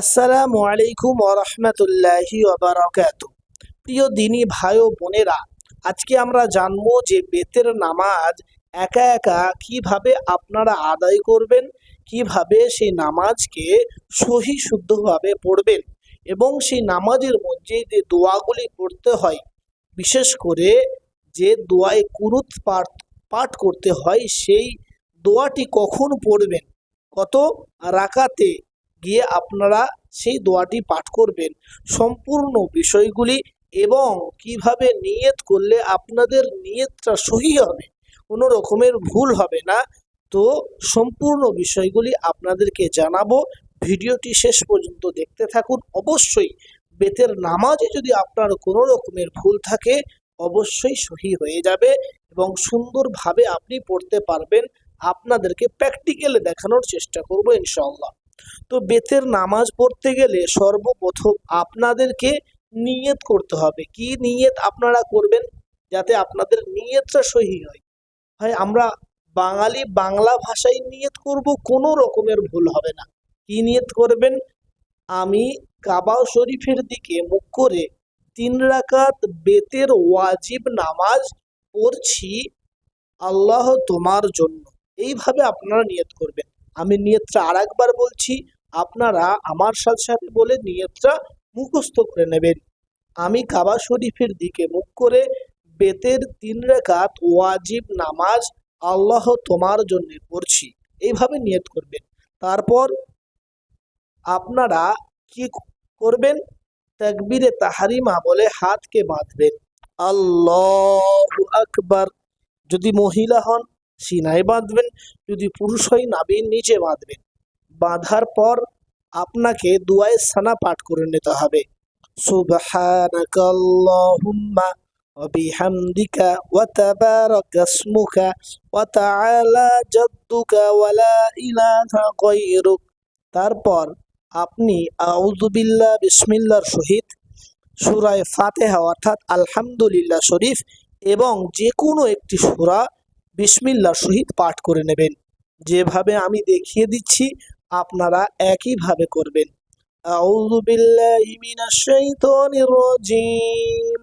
আসসালামু আলাইকুম ওরহমতুল্লাহি ওবরাকাত প্রিয় দিনী ভাই ও বোনেরা, আজকে আমরা জানব যে বেতের নামাজ একা একা কীভাবে আপনারা আদায় করবেন, কীভাবে সেই নামাজকে সহি শুদ্ধভাবে পড়বেন এবং সেই নামাজের মধ্যে যে দোয়াগুলি পড়তে হয়, বিশেষ করে যে দোয়ায় কুরুত পাঠ পাঠ করতে হয়, সেই দোয়াটি কখন পড়বেন? কত রাকাতে গিয়ে আপনারা সেই দোয়াটি পাঠ করবেন। সম্পূর্ণ বিষয়গুলি এবং কীভাবে নিয়ত করলে আপনাদের নিয়তটা সহি হবে, কোনো রকমের ভুল হবে না। তো সম্পূর্ণ বিষয়গুলি আপনাদেরকে জানাব। ভিডিওটি শেষ পর্যন্ত দেখতে থাকুন। অবশ্যই বেতের নামাজে যদি আপনার কোনো রকমের ভুল থাকে, অবশ্যই সহি হয়ে যাবে এবং সুন্দরভাবে আপনি পড়তে পারবেন। আপনাদেরকে প্র্যাকটিক্যালে দেখানোর চেষ্টা করব ইনশাল্লাহ তো বেতের নামাজ পড়তে গেলে সর্বপ্রথম আপনাদেরকে নিয়ত করতে হবে। কি নিয়ত আপনারা করবেন? যাতে আপনাদের নিয়তটা সহি হয়। ভাই, আমরা বাঙালি বাংলা ভাষায় নিয়ত করব, কোনো রকমের ভুল হবে না। কি নিয়ত করবেন? আমি কাবা শরীফের দিকে মুখ করে তিন রাকাত বেতের ওয়াজিব নামাজ পড়ছি আল্লাহ তোমার জন্য। এইভাবে আপনারা নিয়ত করবেন। আমি নিয়তটা আর একবার বলছি, আপনারা আমার সাথে সাথে বলে নিয়তটা মুখস্থ করে নেবেন। আমি কাবা শরীফের দিকে মুখ করে বেতের তিন রেখাত ওয়াজিব নামাজ আল্লাহ তোমার জন্য পড়ছি। এইভাবে নিয়ত করবেন। তারপর আপনারা কি করবেন? তাকবিরে তাহারিমা বলে হাতকে বাঁধবেন। আল্লাহ আকবার। যদি মহিলা হন সিনায় বাঁধবেন যদি পুরুষ হয় নাবির নিচে বাঁধবেন বাঁধার পর আপনাকে দুয়ায় সানা পাঠ করে নিতে হবে সুবহানাকা আল্লাহুম্মা وبحمدك وتبارك اسمك وتعالى جدك ولا إله غيرك তারপর আপনি আউযুবিল্লাহ বিসমিল্লাহর সহিত সূরায়ে ফাতিহা অর্থাৎ আলহামদুলিল্লাহ শরীফ এবং যে কোনো একটি সূরা বিসমিল্লাহর সহিত পাঠ করে নেবেন যেভাবে আমি দেখিয়ে দিচ্ছি আপনারা একইভাবে করবেন أعوذ بالله من الشيطان الرجيم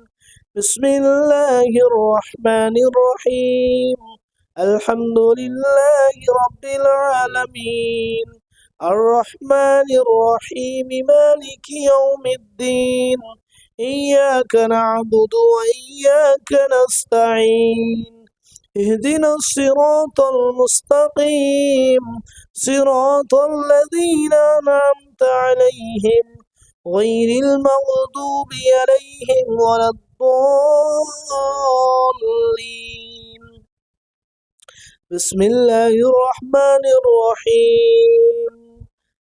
بسم الله الرحمن الرحيم الحمد لله رب العالمين الرحمن الرحيم مالك يوم الدين إياك نعبد وإياك نستعين اهدنا الصراط المستقيم. صراط الذين أنعمت عليهم غير المغضوب عليهم ولا الضالين. بسم الله الرحمن الرحيم.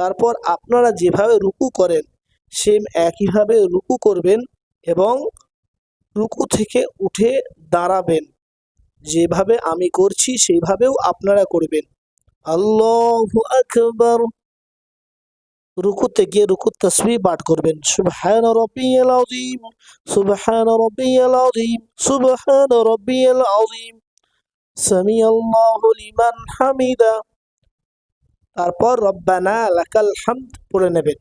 তারপর আপনারা যেভাবে রুকু করেন সেম একইভাবে রুকু করবেন এবং রুকু থেকে উঠে দাঁড়াবেন। যেভাবে আমি করছি, সেইভাবেও আপনারা করবেন। আল্লাহু আকবার। রুকুতে গিয়ে রুকু তসবি পাঠ করবেন। সুবহান রাব্বিয়াল আযীম, সুবহান রাব্বিয়াল আযীম, সুবহান রাব্বিয়াল আযীম। সামি আল্লাহু লিমান হামিদা। তারপর রব্বানা লাকাল হামদ পড়ে নেবেন।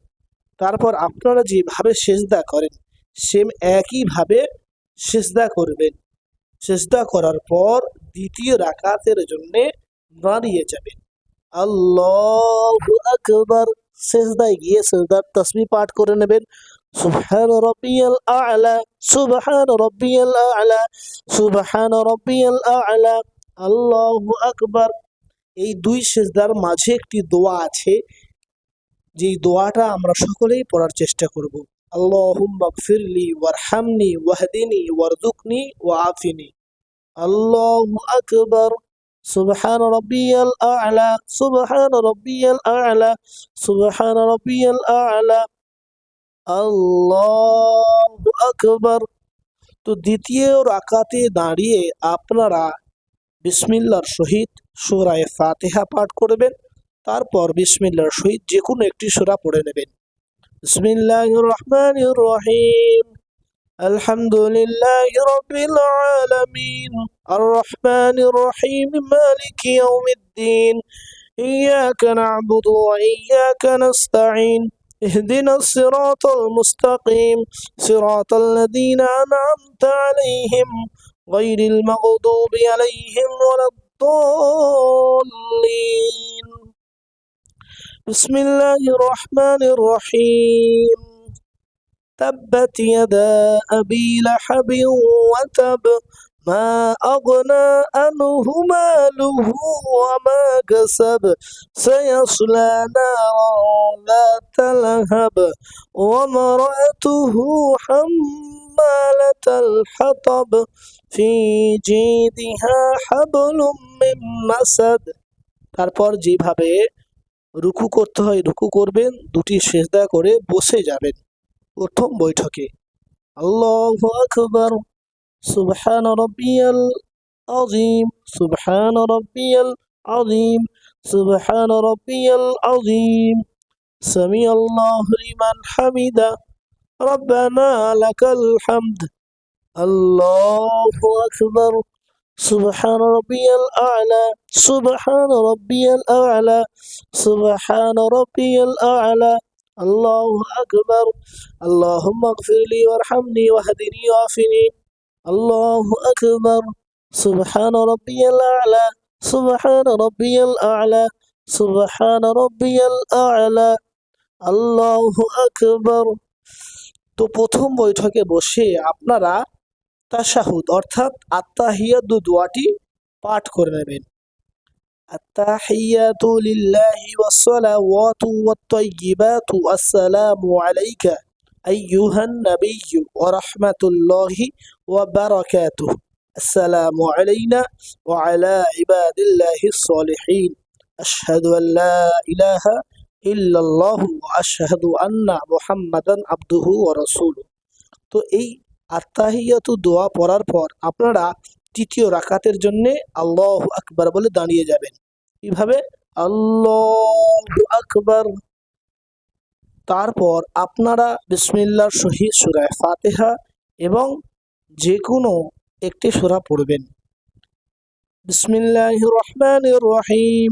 তারপর আপনারা যেভাবে সেজদা করেন, সেম একইভাবে সেজদা করবেন। সেজদা করার পর দ্বিতীয় রাকাতের জন্য দাঁড়িয়ে যাবেন। আল্লাহু আকবার। সেজদায় গিয়ে সেজদার তসবি পাঠ করে নেবেন। সুবহান রব্বিয়াল আ'লা, সুবহান রব্বিয়াল আ'লা, সুবহান রব্বিয়াল আ'লা। আল্লাহু আকবার। এই দুই সেজদার মাঝে একটি দোয়া আছে। যেই দোয়াটা আমরা সকলেই পড়ার চেষ্টা করব। আল্লাহুম্মা ফিরলি ওয়ারহামনি ওয়াহদিনি ওয়ারদুকনি ওয়াআফিনি। আল্লাহু আকবার। সুবহান রাব্বিয়াল আ'লা। সুবহান রাব্বিয়াল আ'লা। সুবহান রাব্বিয়াল আ'লা। আল্লাহু আকবার। তো দ্বিতীয় রাকাতে দাঁড়িয়ে আপনারা বিসমিল্লাহর সহিত সুরায় ফাতেহা পাঠ করবেন তারপর বিসমিল্লার সহিত যে কোনো একটি সুরা পড়ে নেবেন বিসমিল্লাহ রহমান রহিম الحمد لله رب العالمين الرحمن الرحيم مالك يوم الدين إياك نعبد وإياك نستعين اهدنا الصراط المستقيم صراط الذين أنعمت عليهم غير المغضوب عليهم ولا الضالين بسم الله الرحمن الرحيم. تبت يدا أبي لحب وتب ما أغنى عنه ماله وما كسب. سيصلى نارا ذات لهب وامرأته حمالة الحطب في جيدها حبل من مسد তারপর যেভাবে রুকু করতে হয় রুকু করবেন দুটি সেজদা করে বসে যাবেন প্রথম বৈঠকে আল্লাহু আকবার সুবহান রব্বিয়াল আযীম সুবহান রব্বিয়াল আযীম সুবহান রব্বিয়াল আযীম সামি আল্লাহু লিমান হামিদা ربنا لك الحمد. الله أكبر. سبحان ربي الأعلى. سبحان ربي الأعلى. سبحان ربي الأعلى. الله أكبر. اللهم اغفر لي وارحمني واهدني وعافني. الله أكبر. سبحان ربي الأعلى. سبحان ربي الأعلى. سبحان ربي الأعلى. الله أكبر. তো প্রথম বৈঠকে বসে আপনারা তাশাহুদ অর্থাৎ আত্মাহিয়াদু দোয়াটি পাঠ করে নেবেন التحيات لله والصلوات والطيبات السلام عليك أيها النبي ورحمة الله وبركاته السلام علينا وعلى عباد الله الصالحين أشهد أن لا إله তো এই আত্মাহিয়াতু দোয়া পড়ার পর আপনারা তৃতীয় রাকাতের আল্লাহ আকবর বলে দাঁড়িয়ে যাবেন। আল্লাহ তারপর আপনারা বিসমিল্লার শহীদ সুরায় ফাতেহা এবং যে কোনো একটি সুরা পড়বেন। বিসমিল্লাহ রহমান রহিম।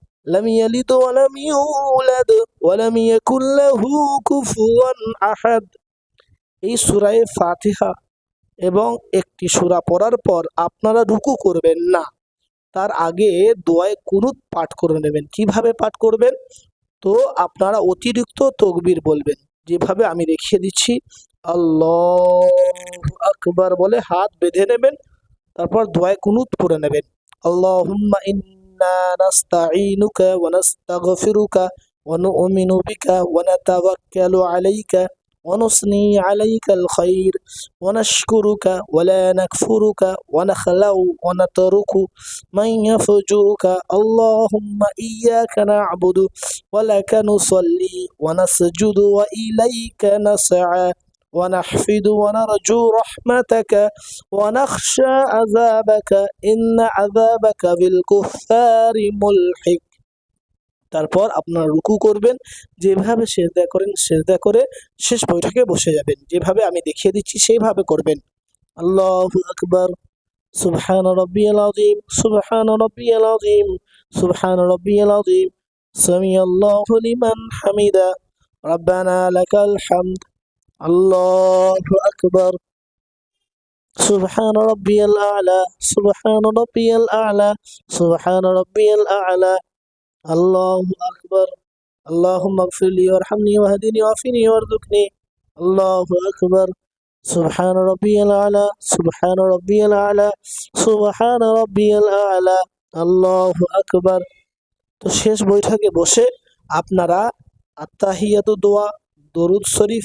لم يلد ولم يولد ولم يكن له كفوا أحد এই সুরায় ফাতিহা এবং একটি সুরা পড়ার পর আপনারা রুকু করবেন না তার আগে দোয়ায় কুনুত পাঠ করে নেবেন কিভাবে পাঠ করবেন তো আপনারা অতিরিক্ত তকবির বলবেন যেভাবে আমি দেখিয়ে দিচ্ছি আল্লাহ আকবার বলে হাত বেঁধে নেবেন তারপর দোয়ায় কুনুত পড়ে নেবেন আল্লাহুম্মা ইন্না إنا نستعينك ونستغفرك ونؤمن بك ونتوكل عليك ونثني عليك الخير ونشكرك ولا نكفرك ونخلو ونترك من يفجرك. اللهم إياك نعبد ولك نصلي ونسجد وإليك نسعى. ونحفد ونرجو رحمتك ونخشى عذابك إن عذابك بالكفار ملحق তারপর আপনারা রুকু করবেন যেভাবে সেজদা করেন সেজদা করে শেষ বৈঠকে বসে যাবেন যেভাবে আমি দেখিয়ে দিচ্ছি সেইভাবে করবেন আল্লাহু আকবার সুবহান রব্বিয়াল আযীম সুবহান রব্বিয়াল আযীম সুবহান রব্বিয়াল আযীম সামি আল্লাহু লিমান হামিদা রব্বানা লাকাল হামদ আল্লাহু আকবার سبحان ربي الأعلى سبحان ربي الأعلى سبحان ربي الأعلى الله أكبر اللهم اغفر لي وارحمني واهدني وعافني وارزقني الله أكبر سبحان ربي الأعلى سبحان ربي الأعلى سبحان ربي الأعلى الله أكبر তো শেষ বৈঠকে বসে আপনারা আত্মাহিয়াতু দোয়া দরুদ শরীফ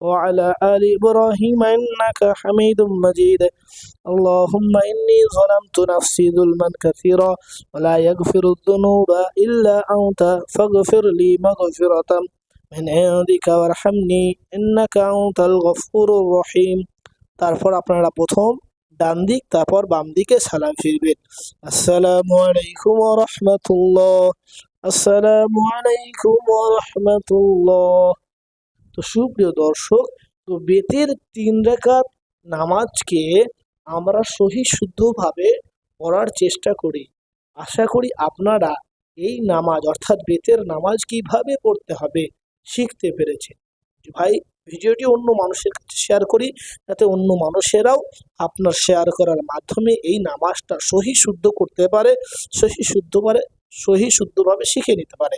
وعلى آل إبراهيم إنك حميد مجيد اللهم إني ظلمت نفسي ظلما كثيرا ولا يغفر الذنوب إلا أنت فاغفر لي مغفرة من عندك وارحمني إنك أنت الغفور الرحيم তারপর আপনারা প্রথম ডান দিক তারপর বাম দিকে সালাম ফিরবেন আসসালামু আলাইকুম ওয়া রাহমাতুল্লাহ আসসালামু আলাইকুম ওয়া রাহমাতুল্লাহ তো সুপ্রিয় দর্শক, তো বেতের তিন রেখাত নামাজকে আমরা সহি শুদ্ধভাবে পড়ার চেষ্টা করি। আশা করি আপনারা এই নামাজ, অর্থাৎ বেতের নামাজ কীভাবে পড়তে হবে শিখতে পেরেছেন। ভাই, ভিডিওটি অন্য মানুষের কাছে শেয়ার করি, যাতে অন্য মানুষেরাও আপনার শেয়ার করার মাধ্যমে এই নামাজটা সহি শুদ্ধ করতে পারে সহি শুদ্ধ পারে সহি শুদ্ধভাবে শিখে নিতে পারে।